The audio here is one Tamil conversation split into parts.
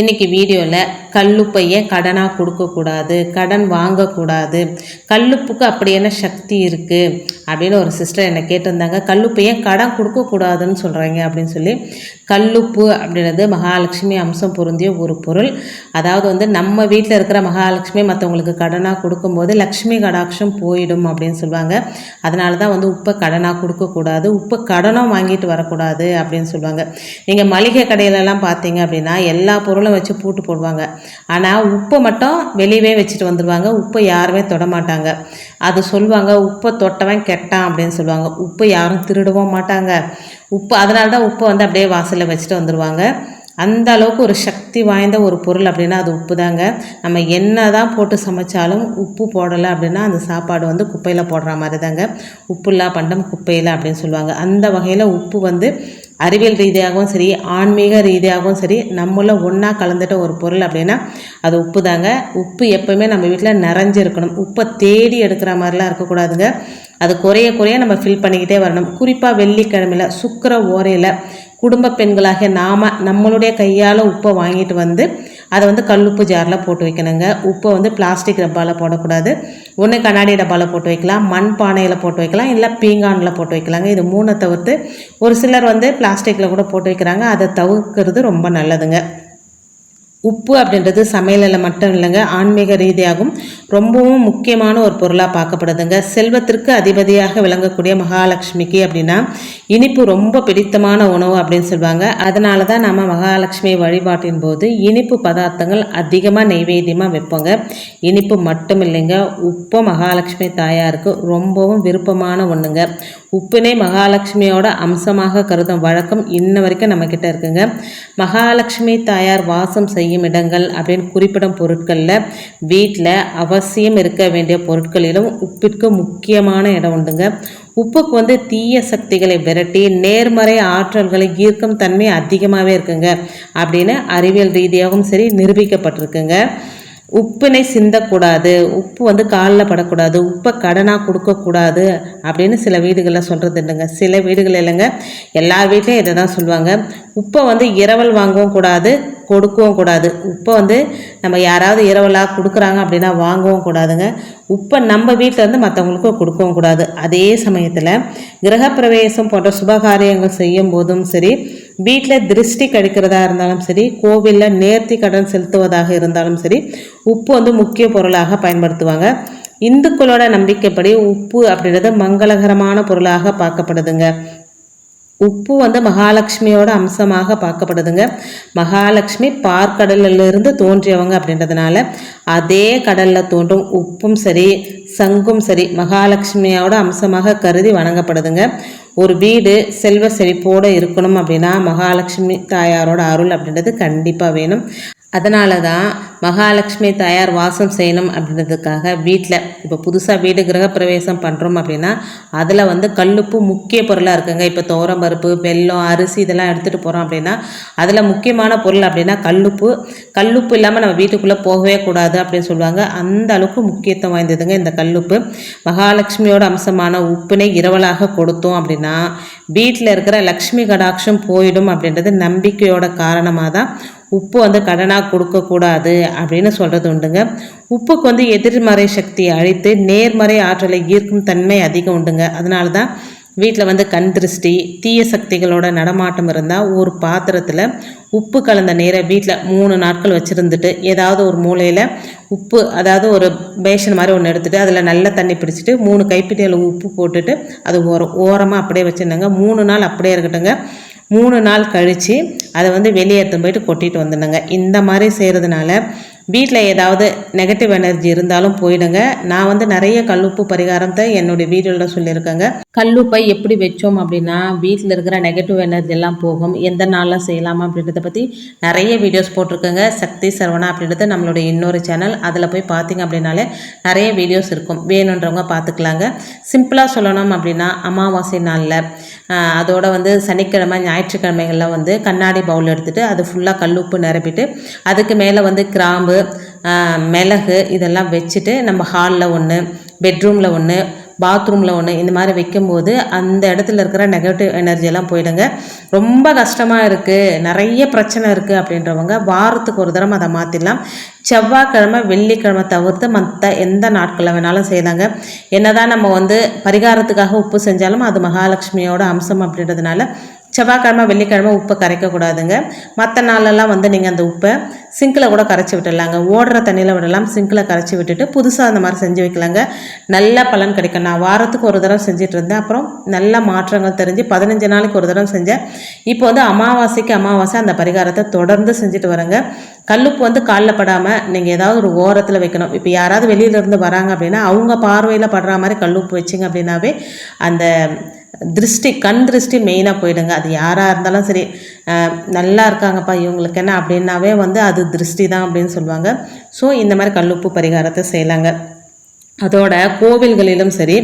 இன்றைக்கி வீடியோவில் கல்லுப்பையை கடனாக கொடுக்கக்கூடாது கடன் வாங்கக்கூடாது கல்லுப்புக்கு அப்படி என்ன சக்தி இருக்குது அப்படின்னு ஒரு சிஸ்டர் என்னை கேட்டிருந்தாங்க. கல்லுப்பையை கடன் கொடுக்கக்கூடாதுன்னு சொல்கிறாங்க அப்படின்னு சொல்லி. கல்லுப்பு அப்படின்றது மகாலட்சுமி அம்சம் பொருந்திய ஒரு பொருள். அதாவது வந்து நம்ம வீட்டில் இருக்கிற மகாலட்சுமி மற்றவங்களுக்கு கடனாக கொடுக்கும்போது லக்ஷ்மி கடாட்சம் போயிடும் அப்படின்னு சொல்லுவாங்க. அதனால தான் வந்து உப்பை கடனாக கொடுக்கக்கூடாது உப்பு கடனும் வாங்கிட்டு வரக்கூடாது அப்படின்னு சொல்லுவாங்க. நீங்கள் மளிகை கடையிலலாம் பார்த்தீங்க அப்படின்னா எல்லா பொருளும் வச்சு பூட்டு போடுவாங்க. ஆனால் உப்பை மட்டும் வெளியவே வச்சுட்டு வந்துடுவாங்க உப்பை யாருமே தொட மாட்டாங்க. அது சொல்லுவாங்க உப்பை தொட்டவன் கெட்டான் அப்படின்னு சொல்லுவாங்க. உப்பை யாரும் திருடவும் மாட்டாங்க. உப்பு அதனால தான் உப்பை வந்து அப்படியே வாசலில் வச்சுட்டு வந்துடுவாங்க அந்த அளவுக்கு ஒரு சக்தி வாய்ந்த ஒரு பொருள் அப்படின்னா அது உப்பு தாங்க. நம்ம என்ன தான் போட்டு சமைச்சாலும் உப்பு போடலை அப்படின்னா அந்த சாப்பாடு வந்து குப்பையில் போடுற மாதிரி தாங்க. உப்புல்லா பண்டம் குப்பையில் அப்படின்னு சொல்லுவாங்க. அந்த வகையில் உப்பு வந்து அறிவியல் ரீதியாகவும் சரி ஆன்மீக ரீதியாகவும் சரி நம்மள ஒன்றா கலந்துட்ட ஒரு பொருள் அப்படின்னா அது உப்பு தாங்க. உப்பு எப்போவுமே நம்ம வீட்டில் நிறைஞ்சிருக்கணும். உப்பை தேடி எடுக்கிற மாதிரிலாம் இருக்கக்கூடாதுங்க. அது குறைய குறைய நம்ம ஃபில் பண்ணிக்கிட்டே வரணும். குறிப்பாக வெள்ளிக்கிழமையில் சுக்கர ஓரையில் குடும்ப பெண்களாக நாம் நம்மளுடைய கையால் உப்பை வாங்கிட்டு வந்து அதை வந்து கல்லுப்பு ஜாரில் போட்டு வைக்கணுங்க. உப்பை வந்து பிளாஸ்டிக் டப்பாவில் போடக்கூடாது. ஒன்று கண்ணாடி டப்பாவில் போட்டு வைக்கலாம். மண் பானையில் போட்டு வைக்கலாம். இல்லை பீங்கானில் போட்டு வைக்கலாங்க. இது மூணை தவிர்த்து ஒரு சிலர் வந்து பிளாஸ்டிக்கில் கூட போட்டு வைக்கிறாங்க. அதை தவிர்க்கிறது ரொம்ப நல்லதுங்க. உப்பு அப்படின்றது சமையலில் மட்டும் இல்லைங்க ஆன்மீக ரீதியாகவும் ரொம்பவும் முக்கியமான ஒரு பொருளாக பார்க்கப்படுதுங்க. செல்வத்திற்கு அதிபதியாக விளங்கக்கூடிய மகாலட்சுமிக்கு அப்படின்னா இனிப்பு ரொம்ப பிடித்தமான உணவு அப்படின்னு சொல்லுவாங்க. அதனால தான் நம்ம மகாலட்சுமி வழிபாட்டின் போது இனிப்பு பதார்த்தங்கள் அதிகமாக நெய்வேத்தியமாக வைப்போங்க. இனிப்பு மட்டும் இல்லைங்க உப்பு மகாலட்சுமி தாயாருக்கு ரொம்பவும் விருப்பமான ஒன்றுங்க உப்புனே மகாலட்சுமியோட அம்சமாக கருதும் வழக்கம் இன்ன வரைக்கும் நம்மக்கிட்ட இருக்குங்க. மகாலட்சுமி தாயார் வாசம் செய்யும் இடங்கள் அப்படின்னு குறிப்பிடும் பொருட்களில் வீட்டில் அவசியம் இருக்க வேண்டிய பொருட்களிலும் உப்பிற்கு முக்கியமான இடம் உண்டுங்க. உப்புக்கு வந்து தீய சக்திகளை விரட்டி நேர்மறை ஆற்றல்களை ஈர்க்கும் தன்மை அதிகமாகவே இருக்குங்க. அப்படின்னு அறிவியல் ரீதியாகவும் சரி நிரூபிக்கப்பட்டிருக்குங்க. உப்பினை சிந்தக்கூடாது உப்பு வந்து காலில் படக்கூடாது உப்பை கடனாக கொடுக்கக்கூடாது அப்படின்னு சில வீடுகளில் சொல்கிறது இல்லைங்க சில வீடுகள் இல்லைங்க எல்லா வீட்லேயும் இதை தான் சொல்லுவாங்க. உப்பை வந்து இரவல் வாங்கவும் கூடாது கொடுக்கவும் கூடாது. உப்பை வந்து நம்ம யாராவது இரவலாக கொடுக்குறாங்க அப்படின்னா வாங்கவும் கூடாதுங்க. உப்பை நம்ம வீட்டில் இருந்து மற்றவங்களுக்கு கொடுக்கவும் கூடாது. அதே சமயத்தில் கிரகப்பிரவேசம் போன்ற சுபகாரியங்கள் செய்யும் போதும் சரி வீட்டில் திருஷ்டி கடிக்கிறதா இருந்தாலும் சரி கோவிலில் நேர்த்தி கடன் செலுத்துவதாக இருந்தாலும் சரி உப்பு வந்து முக்கிய பொருளாக பயன்படுத்துவாங்க. இந்துக்களோட நம்பிக்கைப்படி உப்பு அப்படின்றது மங்களகரமான பொருளாக பார்க்கப்படுதுங்க. உப்பு வந்து மகாலட்சுமியோட அம்சமாக பார்க்கப்படுதுங்க. மகாலட்சுமி பார்க்கடலிருந்து தோன்றியவங்க அப்படின்றதுனால அதே கடலில் தோன்றும் உப்பும் சரி சங்கும் சரி மகாலட்சுமியோட அம்சமாக கருதி வணங்கப்படுதுங்க. ஒரு வீடு செல்வ செழிப்போடு இருக்கணும் அப்படின்னா மகாலட்சுமி தாயாரோட அருள் அப்படின்றது கண்டிப்பாக வேணும். அதனால தான் மகாலட்சுமி தாயார் வாசம் செய்யணும் அப்படின்றதுக்காக வீட்டில் இப்போ புதுசாக வீடு கிரகப்பிரவேசம் பண்ணுறோம் அப்படின்னா அதில் வந்து கல்லுப்பு முக்கிய பொருளாக இருக்குங்க. இப்போ தோரம் பருப்பு வெல்லம் அரிசி இதெல்லாம் எடுத்துகிட்டு போகிறோம் அப்படின்னா அதில் முக்கியமான பொருள் அப்படின்னா கல்லுப்பு. கல்லுப்பு இல்லாமல் நம்ம வீட்டுக்குள்ளே போகவே கூடாது அப்படின்னு சொல்லுவாங்க. அந்த அளவுக்கு முக்கியத்துவம் வாய்ந்ததுங்க இந்த கல்லுப்பு. மகாலட்சுமியோட அம்சமான உப்பினை இரவலாக கொடுத்தோம் அப்படின்னா வீட்டில் இருக்கிற லக்ஷ்மி கடாட்சம் போயிடும் அப்படின்றது நம்பிக்கையோட காரணமாக தான் உப்பு வந்து கடனாக கொடுக்கக்கூடாது அப்படின்னு சொல்கிறது உண்டுங்க. உப்புக்கு வந்து எதிர்மறை சக்தியை அழித்து நேர்மறை ஆற்றலை ஈர்க்கும் தன்மை அதிகம் உண்டுங்க. அதனால தான் வீட்டில் வந்து கண் திருஷ்டி தீய சக்திகளோட நடமாட்டம் இருந்தால் ஒரு பாத்திரத்தில் உப்பு கலந்த நீரை வீட்டில் மூணு நாட்கள் வச்சுருந்துட்டு ஏதாவது ஒரு மூலையில் உப்பு அதாவது ஒரு பேஷன் மாதிரி ஒன்று எடுத்துகிட்டு அதில் நல்ல தண்ணி பிடிச்சிட்டு மூணு கைப்பிட்டியில் உப்பு போட்டுட்டு அது ஓரம் ஓரமாக அப்படியே வச்சுருந்தாங்க மூணு நாள் அப்படியே இருக்கட்டுங்க மூணு நாள் கழித்து அதை வந்து வெளியே எடுத்து போயிட்டு கொட்டிட்டு வந்துடுங்க இந்த மாதிரி செய்கிறதுனால வீட்டில் ஏதாவது நெகட்டிவ் எனர்ஜி இருந்தாலும் போயிடுங்க. நான் வந்து நிறைய கல்லுப்பு பரிகாரத்தை என்னுடைய வீடியோவில் சொல்லியிருக்கேங்க. கல்லுப்பை எப்படி வச்சோம் அப்படின்னா வீட்டில் இருக்கிற நெகட்டிவ் எனர்ஜி எல்லாம் போகும். எந்த நாளில் செய்யலாமா அப்படின்றத பற்றி நிறைய வீடியோஸ் போட்டிருக்கேங்க. சக்தி சரவணா அப்படின்றது நம்மளுடைய இன்னொரு சேனல் அதில் போய் பார்த்தீங்க அப்படின்னாலே நிறைய வீடியோஸ் இருக்கும். வேணுன்றவங்க பார்த்துக்கலாங்க. சிம்பிளாக சொல்லணும் அப்படின்னா அமாவாசை நாளில் அதோட வந்து சனிக்கிழமை ஞாயிற்றுக்கிழமைகளில் வந்து கண்ணாடி பவுல் எடுத்துகிட்டு அது ஃபுல்லாக கல்லுப்பு நிரப்பிட்டு அதுக்கு மேலே வந்து கிராம்பு மிளகு இதெல்லாம் வச்சுட்டு நம்ம ஹாலில் ஒன்று பெட்ரூமில் ஒன்று பாத்ரூமில் ஒன்று இந்த மாதிரி வைக்கும்போது அந்த இடத்துல இருக்கிற நெகட்டிவ் எனர்ஜியெல்லாம் போயிடுங்க. ரொம்ப கஷ்டமாக இருக்குது நிறைய பிரச்சனை இருக்குது அப்படின்றவங்க வாரத்துக்கு ஒரு தடவை அதை மாற்றிடலாம் செவ்வாய்க்கிழமை வெள்ளிக்கிழமை தவிர்த்து மற்ற எந்த நாட்களில் வேணாலும் செய்யலாங்க என்னதான் நம்ம வந்து பரிகாரத்துக்காக உப்பு செஞ்சாலும் அது மகாலட்சுமியோட அம்சம் அப்படின்றதுனால செவ்வாய்க்கிழமை வெள்ளிக்கிழமை உப்பை கரைக்கக்கூடாதுங்க. மற்ற நாளெல்லாம் வந்து நீங்கள் அந்த உப்பை சிங்கில் கூட கரைச்சி விட்டுடலாங்க. ஓடுற தண்ணியில் விடலாம். சிங்கில் கரைச்சி விட்டுட்டு புதுசாக அந்த மாதிரி செஞ்சு வைக்கலாங்க. நல்ல பலன் கிடைக்கும். நான் வாரத்துக்கு ஒரு தடவை செஞ்சுட்டு இருந்தேன். அப்புறம் நல்ல மாற்றங்கள் தெரிஞ்சு பதினஞ்சு நாளைக்கு ஒரு தடவை செஞ்சேன். இப்போ வந்து அமாவாசைக்கு அமாவாசை அந்த பரிகாரத்தை தொடர்ந்து செஞ்சுட்டு வரேங்க. கல்லுப்பு வந்து காலில் படாமல் நீங்கள் ஏதாவது ஒரு ஓரத்தில் வைக்கணும். இப்போ யாராவது வெளியிலேருந்து வராங்க அப்படின்னா அவங்க பார்வையில் படுற மாதிரி கல்லுப்பு வச்சிங்க அப்படின்னாவே அந்த திருஷ்டி கண் திருஷ்டி மெயினாக போயிடுங்க. அது யாராக இருந்தாலும் சரி. நல்லா இருக்காங்கப்பா இவங்களுக்கு என்ன அப்படின்னாவே வந்து அது திருஷ்டி தான் அப்படின்னு சொல்லுவாங்க. ஸோ இந்த மாதிரி கல்லுப்பு பரிகாரத்தை செய்யலாங்க. அதோட கோவில்களிலும் சரி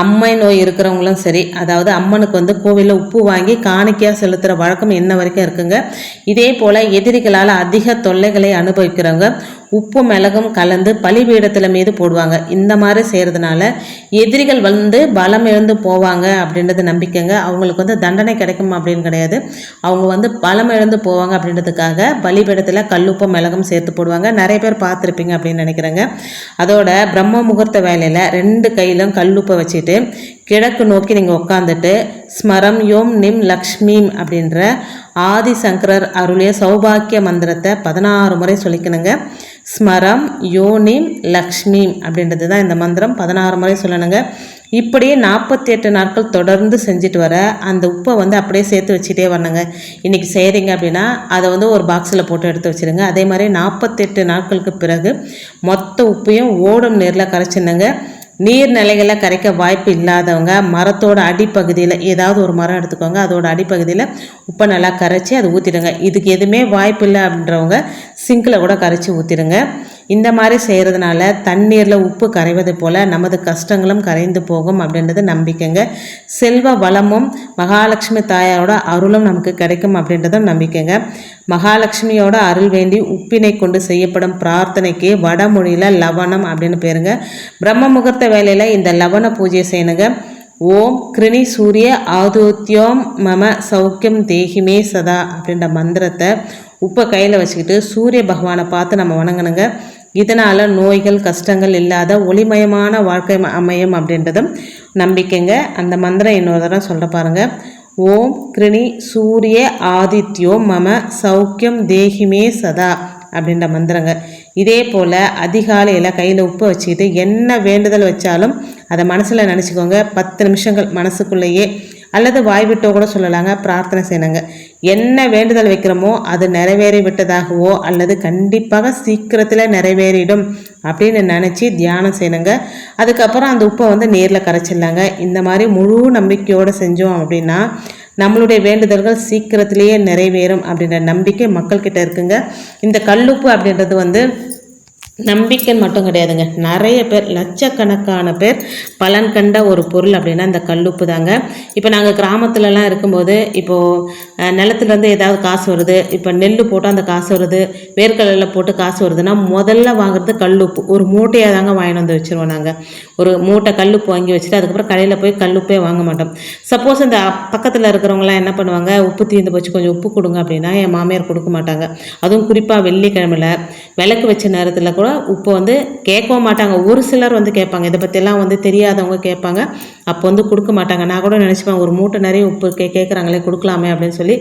அம்மை நோய் இருக்கிறவங்களும் சரி அதாவது அம்மனுக்கு வந்து கோவிலில் உப்பு வாங்கி காணிக்கையாக செலுத்துகிற வழக்கம் என்ன வரைக்கும் இருக்குங்க. இதே போல் எதிரிகளால் அதிக தொல்லைகளை அனுபவிக்கிறவங்க உப்பு மிளகும் கலந்து பலிபீடத்தில் மீது போடுவாங்க. இந்த மாதிரி செய்கிறதுனால எதிரிகள் வந்து பலம் இழந்து போவாங்க அப்படின்றது நம்பிக்கைங்க. அவங்களுக்கு வந்து தண்டனை கிடைக்கும் அப்படின்னு கிடையாது. அவங்க வந்து பலம் இழந்து போவாங்க அப்படின்றதுக்காக பலிபீடத்தில் கல்லுப்பு மிளகும் சேர்த்து போடுவாங்க. நிறைய பேர் பார்த்துருப்பீங்க அப்படின்னு நினைக்கிறேங்க. அதோட பிரம்ம முகூர்த்த வேலையில் ரெண்டு கையிலும் கல்லுப்பை வச்சுட்டு கிழக்கு நோக்கி நீங்கள் உட்காந்துட்டு ஸ்மரம் யோம் நிம் லக்ஷ்மீம் அப்படின்ற ஆதிசங்கரர் அருளிய சௌபாக்கிய மந்திரத்தை பதினாறு முறை சொல்லிக்கணுங்க. ஸ்மரம் யோனிம் லக்ஷ்மீம் அப்படின்றது தான் இந்த மந்திரம் பதினாறு முறை சொல்லணுங்க. இப்படியே நாற்பத்தி எட்டு நாட்கள் தொடர்ந்து செஞ்சுட்டு வர அந்த உப்பை வந்து அப்படியே சேர்த்து வச்சுட்டே வரணுங்க. இன்றைக்கி செய்கிறீங்க அப்படின்னா அதை வந்து ஒரு பாக்ஸில் போட்டு எடுத்து வச்சுருங்க. அதே மாதிரி நாற்பத்தெட்டு நாட்களுக்கு பிறகு மொத்த உப்பையும் ஓடும் நேரில் கரைச்சிருந்தங்க நீர்நிலைகளை கரைக்க வாய்ப்பு இல்லாதவங்க மரத்தோட அடிப்பகுதியில் ஏதாவது ஒரு மரம் எடுத்துக்கோங்க அதோட அடிப்பகுதியில் உப்பை நல்லா கரைச்சி அதை ஊற்றிடுங்க இதுக்கு எதுவுமே வாய்ப்பு இல்லை அப்படின்றவங்க சிங்கில் கூட கரைச்சி ஊற்றிடுங்க இந்த மாதிரி செய்கிறதுனால தண்ணீரில் உப்பு கரைவது போல் நமது கஷ்டங்களும் கரைந்து போகும் அப்படின்றது நம்பிக்கைங்க. செல்வ வளமும் மகாலட்சுமி தாயாரோட அருளும் நமக்கு கிடைக்கும் அப்படின்றதும் நம்பிக்கைங்க. மகாலட்சுமியோட அருள் வேண்டி உப்பினை கொண்டு செய்யப்படும் பிரார்த்தனைக்கு வடமொழியில் லவணம் அப்படின்னு பேருங்க. பிரம்ம முகூர்த்த வேலையில் இந்த லவண பூஜை செய்யணுங்க. ஓம் கிருணி சூரிய ஆதோத்தியோம் மம சௌக்கியம் தேகிமே சதா அப்படின்ற மந்திரத்தை உப்பை கையில் வச்சுக்கிட்டு சூரிய பகவானை பார்த்து நம்ம வணங்கணுங்க. இதனால் நோய்கள் கஷ்டங்கள் இல்லாத ஒளிமயமான வாழ்க்கை அமையும் அப்படின்றதும் நம்பிக்கைங்க. அந்த மந்திரம் இன்னொரு தடவை சொல்ல பாருங்கள் ஓம் கிருணி சூரிய ஆதித்யோ மம சௌக்கியம் தேகிமே சதா அப்படின்ற மந்திரங்க. இதே போல் அதிகாலையில் கையில் உப்பு வச்சுக்கிட்டு என்ன வேண்டுதல் வச்சாலும் அதை மனசில் நினச்சிக்கோங்க. பத்து நிமிஷங்கள் மனசுக்குள்ளேயே அல்லது வாய்விட்டோ கூட சொல்லலாங்க பிரார்த்தனை செய்யணுங்க. என்ன வேண்டுதல் வைக்கிறோமோ அது நிறைவேறி விட்டதாகவோ அல்லது கண்டிப்பாக சீக்கிரத்தில் நிறைவேறிடும் அப்படின்னு நினச்சி தியானம் செய்யணுங்க. அதுக்கப்புறம் அந்த உப்பை வந்து நேரில் கரைச்சிடலாங்க. இந்த மாதிரி முழு நம்பிக்கையோடு செஞ்சோம் அப்படின்னா நம்மளுடைய வேண்டுதல்கள் சீக்கிரத்திலேயே நிறைவேறும் அப்படின்ற நம்பிக்கை மக்கள்கிட்ட இருக்குங்க. இந்த கல்லுப்பு அப்படின்றது வந்து நம்பிக்கைன்னு மட்டும் கிடையாதுங்க. நிறைய பேர் லட்சக்கணக்கான பேர் பலன் கண்ட ஒரு பொருள் அப்படின்னா இந்த கல்லுப்பு தாங்க. இப்போ நாங்கள் கிராமத்துலலாம் இருக்கும்போது இப்போது நிலத்துலேருந்து ஏதாவது காசு வருது இப்போ நெல் போட்டு அந்த காசு வருது வேர்க்கடலில் போட்டு காசு வருதுன்னா முதல்ல வாங்குறது கல்லுப்பு. ஒரு மூட்டையாக தாங்க வாங்கிட்டு வந்து வச்சுருவோம் நாங்கள் ஒரு மூட்டை கல்லுப்பு வாங்கி வச்சுட்டு அதுக்கப்புறம் கடையில் போய் கல்லுப்பே வாங்க மாட்டோம். சப்போஸ் இந்த பக்கத்தில் இருக்கிறவங்களாம் என்ன பண்ணுவாங்க உப்பு தீர்ந்து போச்சு கொஞ்சம் உப்பு கொடுங்க அப்படின்னா என் மாமியார் கொடுக்க மாட்டாங்க. அதுவும் குறிப்பாக வெள்ளிக்கிழமையில் விளக்கு வச்ச நேரத்தில் கூட இப்போ வந்து கேட்கவும் மாட்டாங்க. ஒரு சிலர் வந்து கேட்பாங்க. இதை பற்றியெல்லாம் வந்து தெரியாதவங்க கேட்பாங்க. அப்போ வந்து கொடுக்க மாட்டாங்க. நான் கூட நினச்சிப்பேன் ஒரு மூட்டை நிறைய உப்பு கே கேட்குறாங்களே கொடுக்கலாமே அப்படின்னு சொல்லி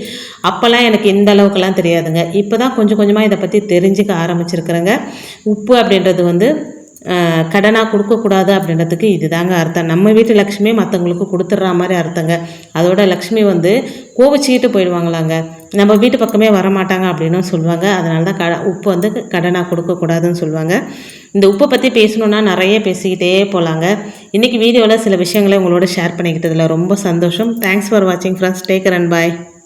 அப்போல்லாம் எனக்கு இந்த அளவுக்குலாம் தெரியாதுங்க. இப்போ தான் கொஞ்சம் கொஞ்சமாக இதை பற்றி தெரிஞ்சுக்க ஆரம்பிச்சிருக்கிறேங்க. உப்பு அப்படின்றது வந்து கடனாக கொடுக்கக்கூடாது அப்படின்றதுக்கு இதுதாங்க அர்த்தம். நம்ம வீட்டு லக்ஷ்மி மற்றவங்களுக்கு கொடுத்துட்ற மாதிரி அர்த்தங்க. அதோட லக்ஷ்மி வந்து கோவிச்சிக்கிட்டு போயிடுவாங்களாங்க. நம்ம வீட்டு பக்கமே வரமாட்டாங்க அப்படின்னு சொல்லுவாங்க. அதனால தான் க உப்பு வந்து கடனாக கொடுக்கக்கூடாதுன்னு சொல்லுவாங்க. இந்த உப்பை பற்றி பேசணுன்னா நிறைய பேசிக்கிட்டே போகலாங்க இன்றைக்கி வீடியோவில் சில விஷயங்களை உங்களோட ஷேர் பண்ணிக்கிட்டதில் ரொம்ப சந்தோஷம். தேங்க்ஸ் ஃபார் வாட்சிங் ஃப்ரெண்ட்ஸ் டேக் அண்ட் பாய்